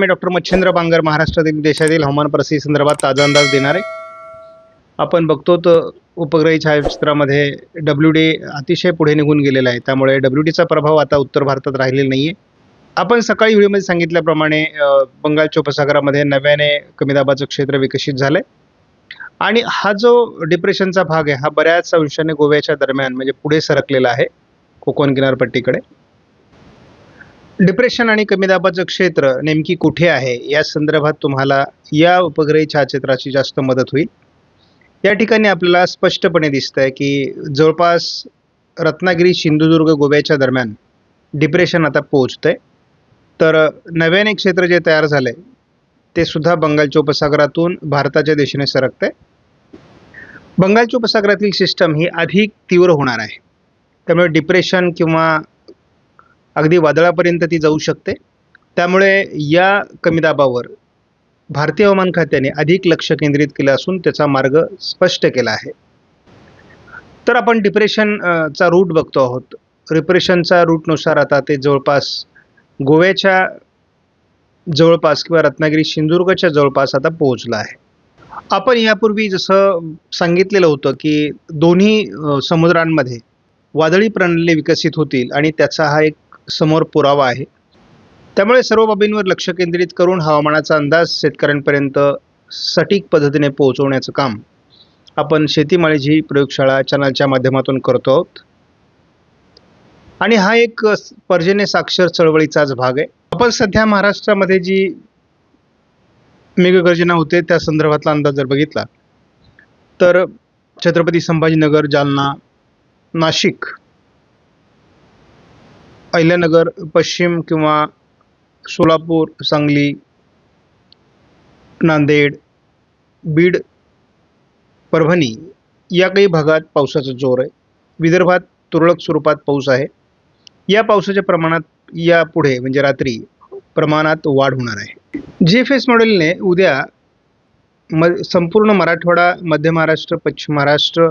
मी doctor Machhindra Bangar महाराष्ट्रातील देशातील हवामान परिस्थिती संदर्भात ताजा अंदाज देणार आहे. आपण बघतो तर उपग्रही छायाचित्रामध्ये डब्ल्यू डी अतिशय पुढे निघून गेलेला आहे. त्यामुळे डब्ल्यू डीचा प्रभाव आता उत्तर भारतात राहिलेला नाही आहे आपण सकाळी व्हिडिओमध्ये सांगितल्याप्रमाणे बंगालच्या उपसागरामध्ये नव्याने कमी दाबाचं क्षेत्र विकसित झालं आहे आणि हा जो डिप्रेशनचा भाग आहे हा बऱ्याच अंशाने गोव्याच्या दरम्यान म्हणजे पुढे सरकलेला आहे कोकण किनारपट्टीकडे. डिप्रेशन आणि कमी दाबाचं क्षेत्र नेमकी कुठे आहे? या संदर्भात तुम्हाला या उपग्रही छायाचित्राची जास्त मदत होईल. या ठिकाणी आपल्याला स्पष्टपणे दिसतंय की जवळपास रत्नागिरी सिंधुदुर्ग गोव्याच्या दरम्यान डिप्रेशन आता पोहोचतं आहे तर नव्याने क्षेत्र जे तयार झालंय ते सुद्धा बंगालच्या उपसागरातून भारताच्या दिशेने सरकतंय. बंगालच्या उपसागरातील सिस्टम ही अधिक तीव्र होणार आहे. त्यामुळे डिप्रेशन किंवा अगदी वादळापर्यंत ती जाऊ शकते. त्यामुळे या कमी दाबावर भारतीय हवामान खात्याने अधिक लक्ष केंद्रित केलं असून त्याचा मार्ग स्पष्ट केला आहे. तर आपण डिप्रेशनचा रूट बघतो आहोत. डिप्रेशनचा रूटनुसार आता ते जवळपास गोव्याच्या जवळपास किंवा रत्नागिरी सिंधुदुर्गच्या जवळपास आता पोहोचलं आहे. आपण यापूर्वी जसं सांगितलेलं होतं की दोन्ही समुद्रांमध्ये वादळी प्रणाली विकसित होतील आणि त्याचा हा एक समोर पुरावा आहे. त्यामुळे सर्व बाबींवर लक्ष केंद्रित करून हवामानाचा अंदाज शेतकऱ्यांपर्यंत सटीक पद्धतीने पोहोचवण्याचं काम आपण शेतीमाळीची प्रयोगशाळा चॅनलच्या माध्यमातून करतो आहोत. आणि हा एक अ, पर्जन्य साक्षर चळवळीचाच भाग आहे. आपण सध्या महाराष्ट्रामध्ये जी मेघगर्जना होते त्या संदर्भातला अंदाज जर बघितला तर छत्रपती संभाजीनगर जालना नाशिक अहिल्यानगर पश्चिम किंवा सोलापूर सांगली नांदेड बीड परभणी या काही भागात पावसाचा जोर आहे. विदर्भात तुरळक स्वरूपात पाऊस आहे. या पावसाच्या प्रमाणात यापुढे म्हणजे रात्री प्रमाणात वाढ होणार आहे. जी एफ एस मॉडेलने उद्या म संपूर्ण मराठवाडा मध्य महाराष्ट्र पश्चिम महाराष्ट्र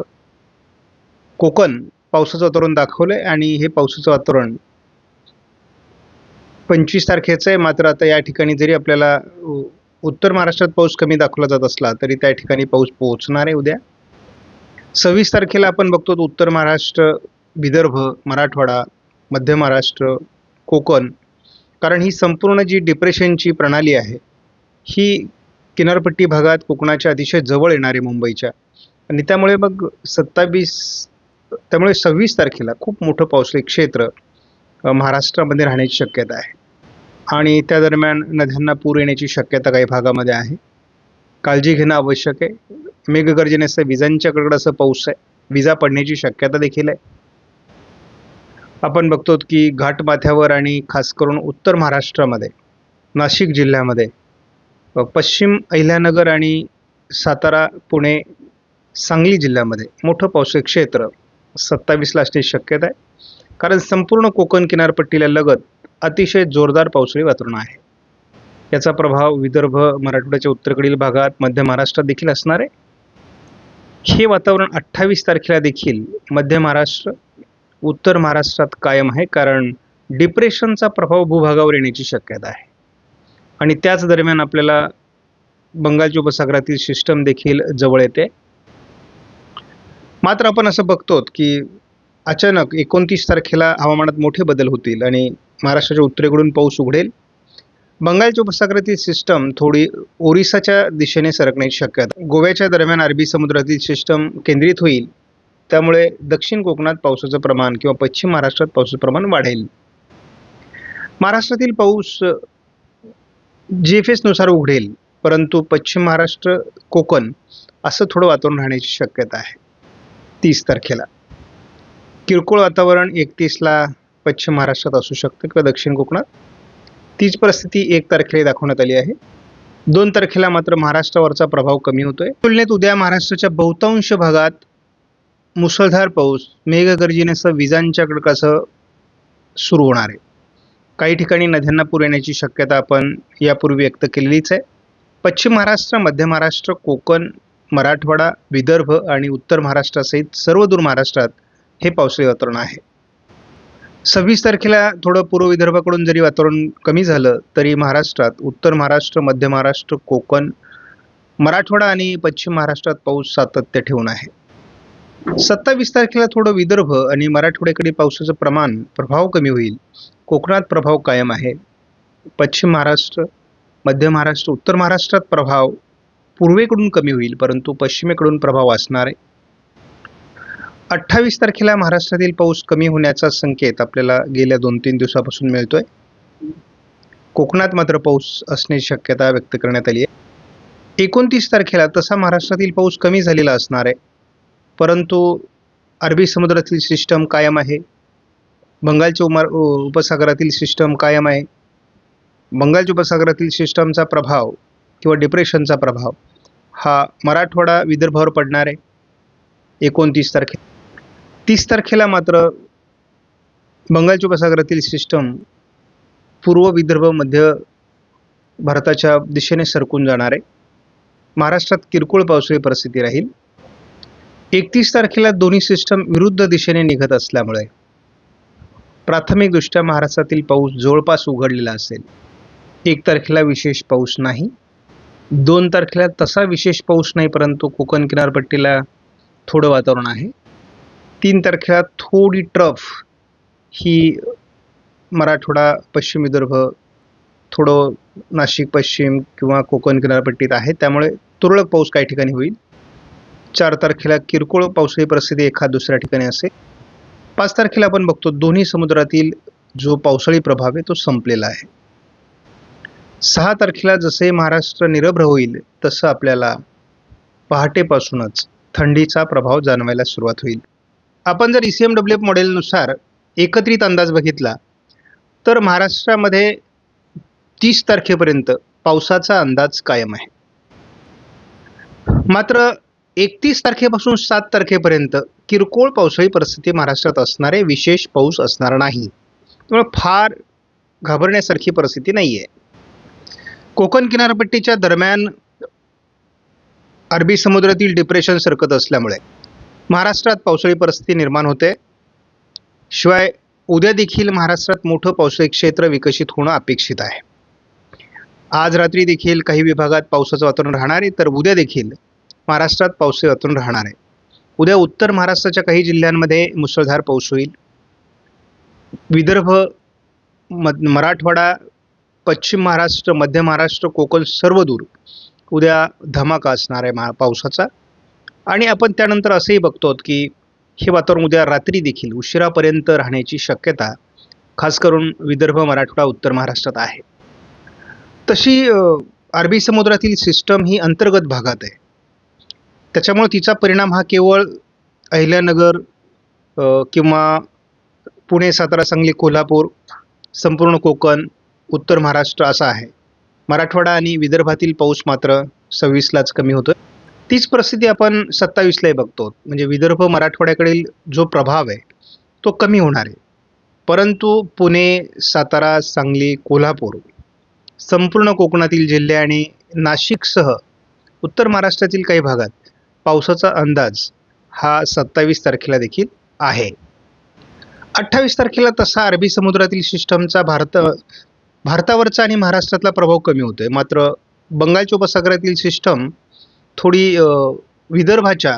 कोकण पावसाचं वातावरण दाखवलं आहे आणि हे पावसाचं वातावरण पंचवीस तारखेचं आहे. मात्र आता या ठिकाणी जरी आपल्याला उत्तर महाराष्ट्रात पाऊस कमी दाखवला जात असला तरी त्या ठिकाणी पाऊस पोहोचणार आहे उद्या. सव्वीस तारखेला आपण बघतो उत्तर महाराष्ट्र विदर्भ मराठवाडा मध्य महाराष्ट्र कोकण. कारण ही संपूर्ण जी डिप्रेशनची प्रणाली आहे ही किनारपट्टी भागात कोकणाच्या अतिशय जवळ येणारे मुंबईच्या. आणि त्यामुळे मग सत्तावीस त्यामुळे सव्वीस तारखेला खूप मोठं पावसाळी क्षेत्र महाराष्ट्रामध्ये राहण्याची शक्यता आहे. आणि त्या दरम्यान नद्यांना पूर येण्याची शक्यता काही भागामध्ये आहे. काळजी घेणं आवश्यक आहे. मेघगर्जनेसह विजांच्या कडकडासह पाऊस आहे. विजा पडण्याची शक्यता देखील आहे. आपण बघतो की घाटमाथ्यावर आणि खास करून उत्तर महाराष्ट्रामध्ये नाशिक जिल्ह्यामध्ये पश्चिम अहिल्यानगर आणि सातारा पुणे सांगली जिल्ह्यामध्ये मोठं पावसाळी क्षेत्र सत्तावीसला असण्याची शक्यता आहे. कारण संपूर्ण कोकण किनारपट्टीला लगत अतिशय जोरदार पावसाळी वातावरण आहे. याचा प्रभाव विदर्भ मराठवाड्याच्या उत्तरेकडील भागात मध्य महाराष्ट्रात देखील असणार आहे. हे वातावरण अठ्ठावीस तारखेला देखील मध्य महाराष्ट्र उत्तर महाराष्ट्रात कायम आहे कारण डिप्रेशनचा प्रभाव भूभागावर येण्याची शक्यता आहे. आणि त्याच दरम्यान आपल्याला बंगालच्या उपसागरातील सिस्टम देखील जवळ येते. मात्र आपण असं बघतो की अचानक एकोणतीस तारखेला हवामानात मोठे बदल होतील आणि महाराष्ट्राच्या उत्तरेकडून पाऊस उघडेल. बंगालच्या उपसागरातील सिस्टम थोडी ओरिसाच्या दिशेने सरकण्याची शक्यता गोव्याच्या दरम्यान अरबी समुद्रातील सिस्टम केंद्रित होईल. त्यामुळे दक्षिण कोकणात पावसाचं प्रमाण किंवा पश्चिम महाराष्ट्रात पावसाचं प्रमाण वाढेल. महाराष्ट्रातील पाऊस जी एफ एसनुसार उघडेल परंतु पश्चिम महाराष्ट्र कोकण असं थोडं वातावरण राहण्याची शक्यता आहे. तीस तारखेला. किरकोळ वातावरण एकतीसला पश्चिम महाराष्ट्रात असू शकतं किंवा दक्षिण कोकणात. तीच परिस्थिती एक तारखेला दाखवण्यात आली आहे. दोन तारखेला मात्र महाराष्ट्रावरचा प्रभाव कमी होतोय. तुलनेत उद्या महाराष्ट्राच्या बहुतांश भागात मुसळधार पाऊस मेघगर्जनेसह विजांच्या कडकासह सुरू होणार आहे. काही ठिकाणी नद्यांना पूर येण्याची शक्यता आपण यापूर्वी व्यक्त केलेलीच आहे. पश्चिम महाराष्ट्र मध्य महाराष्ट्र कोकण मराठवाडा विदर्भ आणि उत्तर महाराष्ट्रासहित सर्व दूर महाराष्ट्रात हे पावसाळी वातावरण आहे. सव्वीस तारखेला थोडं पूर्व विदर्भाकडून जरी वातावरण कमी झालं तरी महाराष्ट्रात उत्तर महाराष्ट्र मध्य महाराष्ट्र कोकण मराठवाडा आणि पश्चिम महाराष्ट्रात पाऊस सातत्य ठेवून आहे. सत्तावीस तारखेला थोडं विदर्भ आणि मराठवाड्याकडे पावसाचं प्रमाण प्रभाव कमी होईल. कोकणात प्रभाव कायम आहे. पश्चिम महाराष्ट्र मध्य महाराष्ट्र उत्तर महाराष्ट्रात प्रभाव पूर्वेकडून कमी होईल परंतु पश्चिमेकडून प्रभाव असणार आहे. अठ्ठावीस तारखेला महाराष्ट्रातील पाऊस कमी होण्याचा संकेत आपल्याला गेल्या दोन तीन दिवसापासून मिळतोय. कोकणात मात्र पाऊस असण्याची शक्यता व्यक्त करण्यात आली आहे. एकोणतीस तारखेला तसा महाराष्ट्रातील पाऊस कमी झालेला असणार आहे. परंतु अरबी समुद्रातील सिस्टम कायम आहे. बंगालच्या उमार उपसागरातील सिस्टम कायम आहे. बंगालच्या उपसागरातील सिस्टमचा प्रभाव किंवा डिप्रेशनचा प्रभाव हा मराठवाडा विदर्भावर पडणार आहे. एकोणतीस तारखेला तीस तारखेला मात्र बंगालच्या उपसागरातील सिस्टम पूर्व विदर्भ मध्य भारताच्या दिशेने सरकून जाणार आहे. महाराष्ट्रात किरकोळ पावसाळी परिस्थिती राहील. एकतीस तारखेला दोन्ही सिस्टम विरुद्ध दिशेने निघत असल्यामुळे प्राथमिकदृष्ट्या महाराष्ट्रातील पाऊस जवळपास उघडलेला असेल. एक तारखेला विशेष पाऊस नाही. दोन तारखेला तसा विशेष पाऊस नाही परंतु कोकण किनारपट्टीला थोडं वातावरण आहे. तीन तारखेला थोडी ट्रफ ही मराठवाडा पश्चिम विदर्भ थोडं नाशिक पश्चिम किंवा कोकण किनारपट्टीत आहे. त्यामुळे तुरळक पाऊस काही ठिकाणी होईल. चार तारखेला किरकोळ पावसाळी परिस्थिती एखाद दुसऱ्या ठिकाणी असेल. पाच तारखेला आपण बघतो दोन्ही समुद्रातील जो पावसाळी प्रभाव आहे तो संपलेला आहे. सहा तारखेला जसे महाराष्ट्र निरभ्र होईल तसं आपल्याला पहाटेपासूनच थंडीचा प्रभाव जाणवायला सुरुवात होईल. आपण जर E C M W F मॉडेलनुसार एकत्रित अंदाज बघितला तर महाराष्ट्रामध्ये तीस तारखेपर्यंत पावसाचा अंदाज कायम आहे. मात्र एकतीस तारखेपासून सात तारखेपर्यंत किरकोळ पावसाळी परिस्थिती महाराष्ट्रात असणारे विशेष पाऊस असणार नाही. त्यामुळे फार घाबरण्यासारखी परिस्थिती नाही आहे कोकण किनारपट्टीच्या दरम्यान अरबी समुद्रातील डिप्रेशन सरकत असल्यामुळे महाराष्ट्रात पावसाळी परिस्थिती निर्माण होते. शिवाय उद्या देखील महाराष्ट्रात मोठं पावसाळी क्षेत्र विकसित होणं अपेक्षित आहे. आज रात्री देखील काही विभागात पावसाचं वातावरण राहणार आहे तर उद्या देखील महाराष्ट्रात पावसाळी वातावरण राहणार आहे. उद्या उत्तर महाराष्ट्राच्या काही जिल्ह्यांमध्ये मुसळधार पाऊस होईल. विदर्भ मध मराठवाडा पश्चिम महाराष्ट्र मध्य महाराष्ट्र कोकण सर्व दूर उद्या धमाका असणार आहे मा पावसाचा. आणि आपण त्यानंतर असंही बघतो की हे वातावरण उद्या रात्री देखील उशिरापर्यंत राहण्याची शक्यता खास करून विदर्भ मराठवाडा उत्तर महाराष्ट्रात आहे. तशी अरबी समुद्रातील सिस्टम ही अंतर्गत भागात आहे. त्याच्यामुळे तिचा परिणाम हा केवळ अहिल्यानगर किंवा पुणे सातारा सांगली कोल्हापूर संपूर्ण कोकण उत्तर महाराष्ट्र असा आहे. मराठवाडा आणि विदर्भातील पाऊस मात्र सव्वीसलाच कमी होतो तीच परिस्थिती आपण सत्तावीसलाही बघतो. म्हणजे विदर्भ मराठवाड्याकडील जो प्रभाव आहे तो कमी होणार आहे. परंतु पुणे सातारा सांगली कोल्हापूर संपूर्ण कोकणातील जिल्हे आणि नाशिकसह उत्तर महाराष्ट्रातील काही भागात पावसाचा अंदाज हा सत्तावीस तारखेला देखील आहे. अठ्ठावीस तारखेला तसा अरबी समुद्रातील सिस्टमचा भारत भारतावरचा आणि महाराष्ट्रातला प्रभाव कमी होतोय. मात्र बंगालच्या उपसागरातील सिस्टम थोडी विदर्भाच्या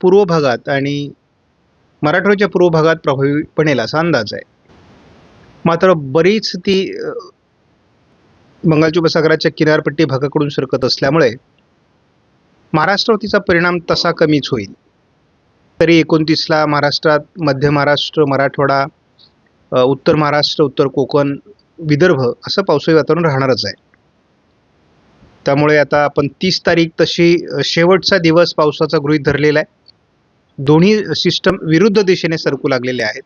पूर्व भागात आणि मराठवाड्याच्या पूर्व भागात प्रभावी बनेल असा अंदाज आहे. मात्र बरीच ती बंगालच्या उपसागराच्या किनारपट्टी भागाकडून सरकत असल्यामुळे महाराष्ट्रावर तिचा परिणाम तसा कमीच होईल. तरी एकोणतीसला महाराष्ट्रात मध्य महाराष्ट्र मराठवाडा उत्तर महाराष्ट्र उत्तर कोकण विदर्भ असं पावसाळी वातावरण राहणारच आहे. त्यामुळे आता आपण तीस तारीख तशी शेवटचा दिवस पावसाचा गृहीत धरलेला आहे. दोन्ही सिस्टम विरुद्ध दिशेने सरकू लागलेले आहेत.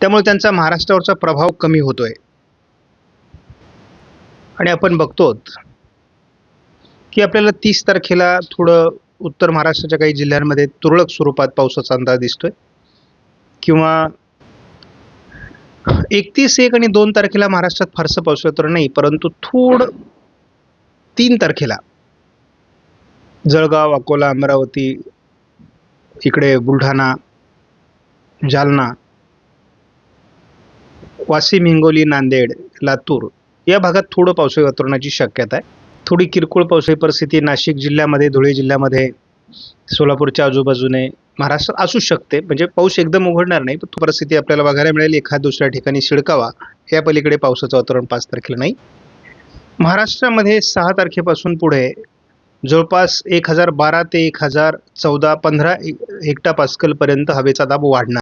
त्यामुळे त्यांचा महाराष्ट्रावरचा प्रभाव कमी होतोय. आणि आपण बघतो की आपल्याला तीस तारखेला थोडं उत्तर महाराष्ट्राच्या काही जिल्ह्यांमध्ये तुरळक स्वरूपात पावसाचा अंदाज दिसतोय. किंवा एकतीस एक आणि दोन तारखेला महाराष्ट्रात फारसं पाऊस तर नाही परंतु थोडं तीन तारखेला. जळगाव अकोला अमरावती इकडे बुलढाणा जालना वाशिम हिंगोली नांदेड लातूर या भागात थोडं पावसाळी वातावरणाची शक्यता आहे. थोडी किरकोळ पावसाळी परिस्थिती नाशिक जिल्ह्यामध्ये धुळे जिल्ह्यामध्ये सोलापूरच्या आजूबाजूने महाराष्ट्रात असू शकते. म्हणजे पाऊस एकदम उघडणार नाही पण परिस्थिती आपल्याला बघायला मिळेल. एखाद दुसऱ्या ठिकाणी शिडकावा या पलीकडे पावसाचं वातावरण पाच तारखेला नाही. महाराष्ट्रामध्ये सहा तारखेपासून पुढे जवळपास एक हजार बारा ते एक हजार चौदा पंधरा हेक्टा पास्कलपर्यंत हवेचा दाब वाढणार.